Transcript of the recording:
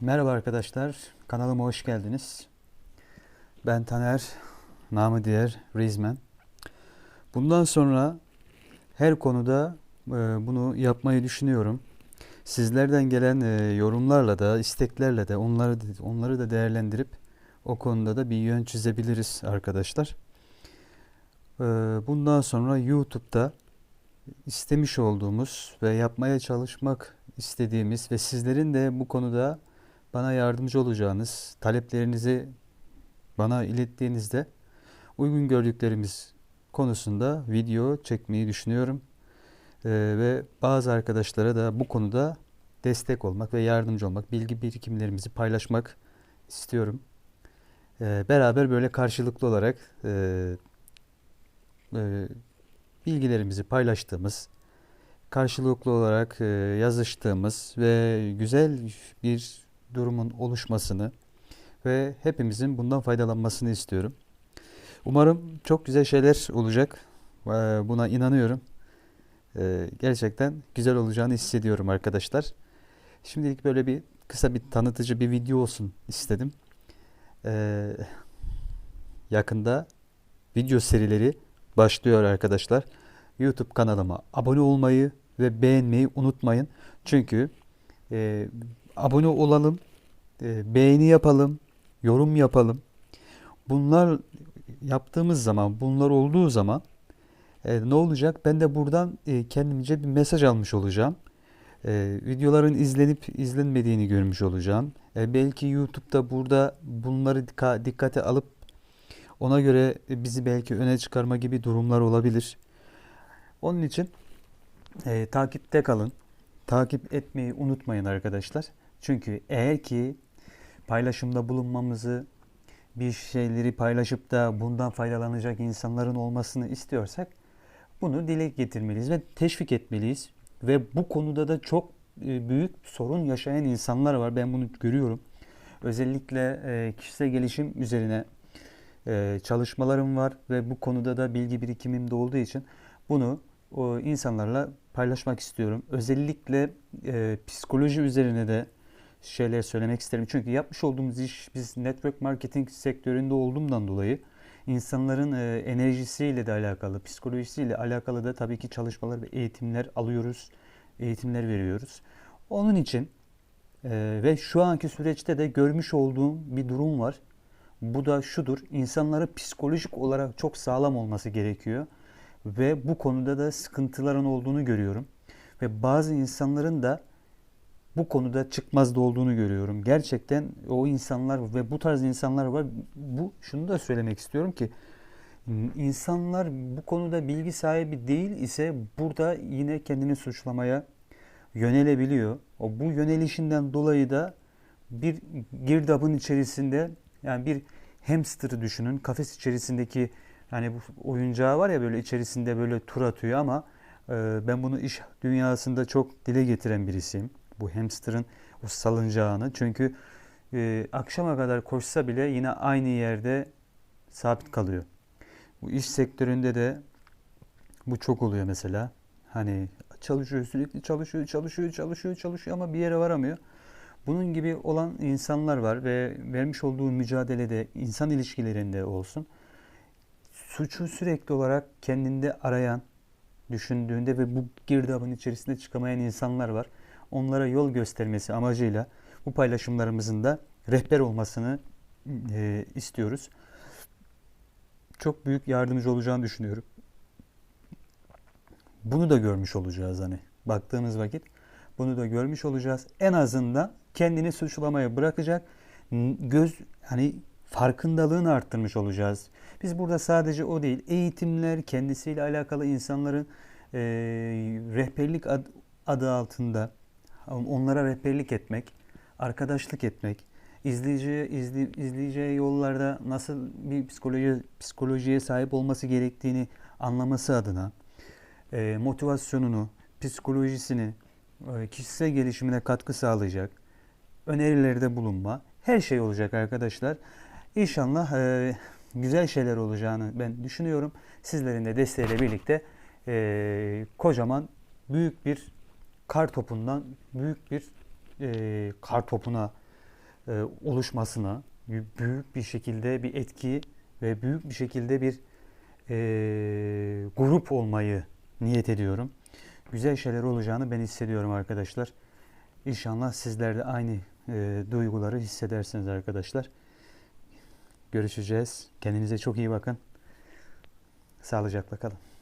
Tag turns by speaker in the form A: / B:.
A: Merhaba arkadaşlar, kanalıma hoş geldiniz. Ben Taner, namı diğer Rizmen. Bundan sonra her konuda e, bunu yapmayı düşünüyorum. Sizlerden gelen e, yorumlarla da, isteklerle de onları onları da değerlendirip o konuda da bir yön çizebiliriz arkadaşlar. E, Bundan sonra YouTube'da istemiş olduğumuz ve yapmaya çalışmak istediğimiz ve sizlerin de bu konuda bana yardımcı olacağınız, taleplerinizi bana ilettiğinizde uygun gördüklerimiz konusunda video çekmeyi düşünüyorum. Ee, ve bazı arkadaşlara da bu konuda destek olmak ve yardımcı olmak, bilgi birikimlerimizi paylaşmak istiyorum. Ee, beraber böyle karşılıklı olarak e, e, bilgilerimizi paylaştığımız, karşılıklı olarak e, yazıştığımız ve güzel bir durumun oluşmasını ve hepimizin bundan faydalanmasını istiyorum. Umarım çok güzel şeyler olacak. Ee, Buna inanıyorum. Ee, Gerçekten güzel olacağını hissediyorum arkadaşlar. Şimdilik böyle bir kısa bir tanıtıcı bir video olsun istedim. Ee, Yakında video serileri başlıyor arkadaşlar. YouTube kanalıma abone olmayı ve beğenmeyi unutmayın. Çünkü e, abone olalım, e, beğeni yapalım, yorum yapalım. Bunlar yaptığımız zaman, bunlar olduğu zaman e, ne olacak? Ben de buradan e, kendimce bir mesaj almış olacağım. Videoların izlenip izlenmediğini görmüş olacağım. Belki YouTube'da burada bunları dikka- dikkate alıp ona göre bizi belki öne çıkarma gibi durumlar olabilir. Onun için e, takipte kalın. Takip etmeyi unutmayın arkadaşlar. Çünkü eğer ki paylaşımda bulunmamızı, bir şeyleri paylaşıp da bundan faydalanacak insanların olmasını istiyorsak bunu dile getirmeliyiz ve teşvik etmeliyiz. Ve bu konuda da çok e, büyük sorun yaşayan insanlar var. Ben bunu görüyorum. Özellikle e, kişisel gelişim üzerine e, çalışmalarım var ve bu konuda da bilgi birikimim de olduğu için bunu insanlarla paylaşmak istiyorum. Özellikle psikoloji üzerine de şeyler söylemek isterim. Çünkü yapmış olduğumuz iş biz network marketing sektöründe olduğumdan dolayı insanların e, enerjisiyle de alakalı, psikolojisiyle alakalı da tabii ki çalışmalar ve eğitimler alıyoruz, eğitimler veriyoruz. Onun için e, ve şu anki süreçte de görmüş olduğum bir durum var. Bu da şudur, insanları psikolojik olarak çok sağlam olması gerekiyor ve bu konuda da sıkıntıların olduğunu görüyorum. Ve bazı insanların da bu konuda çıkmazda olduğunu görüyorum. Gerçekten o insanlar ve bu tarz insanlar var. Bu şunu da söylemek istiyorum ki insanlar bu konuda bilgi sahibi değil ise burada yine kendini suçlamaya yönelebiliyor. O bu yönelişinden dolayı da bir girdabın içerisinde yani bir hamster'ı düşünün. Kafes içerisindeki yani bu oyuncağı var ya böyle içerisinde böyle tur atıyor ama e, ben bunu iş dünyasında çok dile getiren birisiyim. Bu hamster'ın o salıncağını. Çünkü e, akşama kadar koşsa bile yine aynı yerde sabit kalıyor. Bu iş sektöründe de bu çok oluyor mesela. Hani çalışıyor sürekli çalışıyor, çalışıyor, çalışıyor, çalışıyor ama bir yere varamıyor. Bunun gibi olan insanlar var ve vermiş olduğu mücadelede insan ilişkilerinde olsun suçu sürekli olarak kendinde arayan, düşündüğünde ve bu girdabın içerisinde çıkamayan insanlar var. Onlara yol göstermesi amacıyla bu paylaşımlarımızın da rehber olmasını e, istiyoruz. Çok büyük yardımcı olacağını düşünüyorum. Bunu da görmüş olacağız hani baktığımız vakit. Bunu da görmüş olacağız. En azından kendini suçlamaya bırakacak göz hani farkındalığını arttırmış olacağız. Biz burada sadece o değil, eğitimler, kendisiyle alakalı insanların e, rehberlik ad, adı altında onlara rehberlik etmek, arkadaşlık etmek, izleyiciye izli, izleyeceği yollarda nasıl bir psikoloji psikolojiye sahip olması gerektiğini anlaması adına e, motivasyonunu, psikolojisini, e, kişisel gelişimine katkı sağlayacak önerilerde bulunma her şey olacak arkadaşlar. İnşallah e, güzel şeyler olacağını ben düşünüyorum. Sizlerin de desteğiyle birlikte e, kocaman büyük bir kar topundan büyük bir e, kar topuna e, oluşmasına büyük bir şekilde bir etki ve büyük bir şekilde bir e, grup olmayı niyet ediyorum. Güzel şeyler olacağını ben hissediyorum arkadaşlar. İnşallah sizler de aynı e, duyguları hissedersiniz arkadaşlar. Görüşeceğiz. Kendinize çok iyi bakın. Sağlıcakla kalın.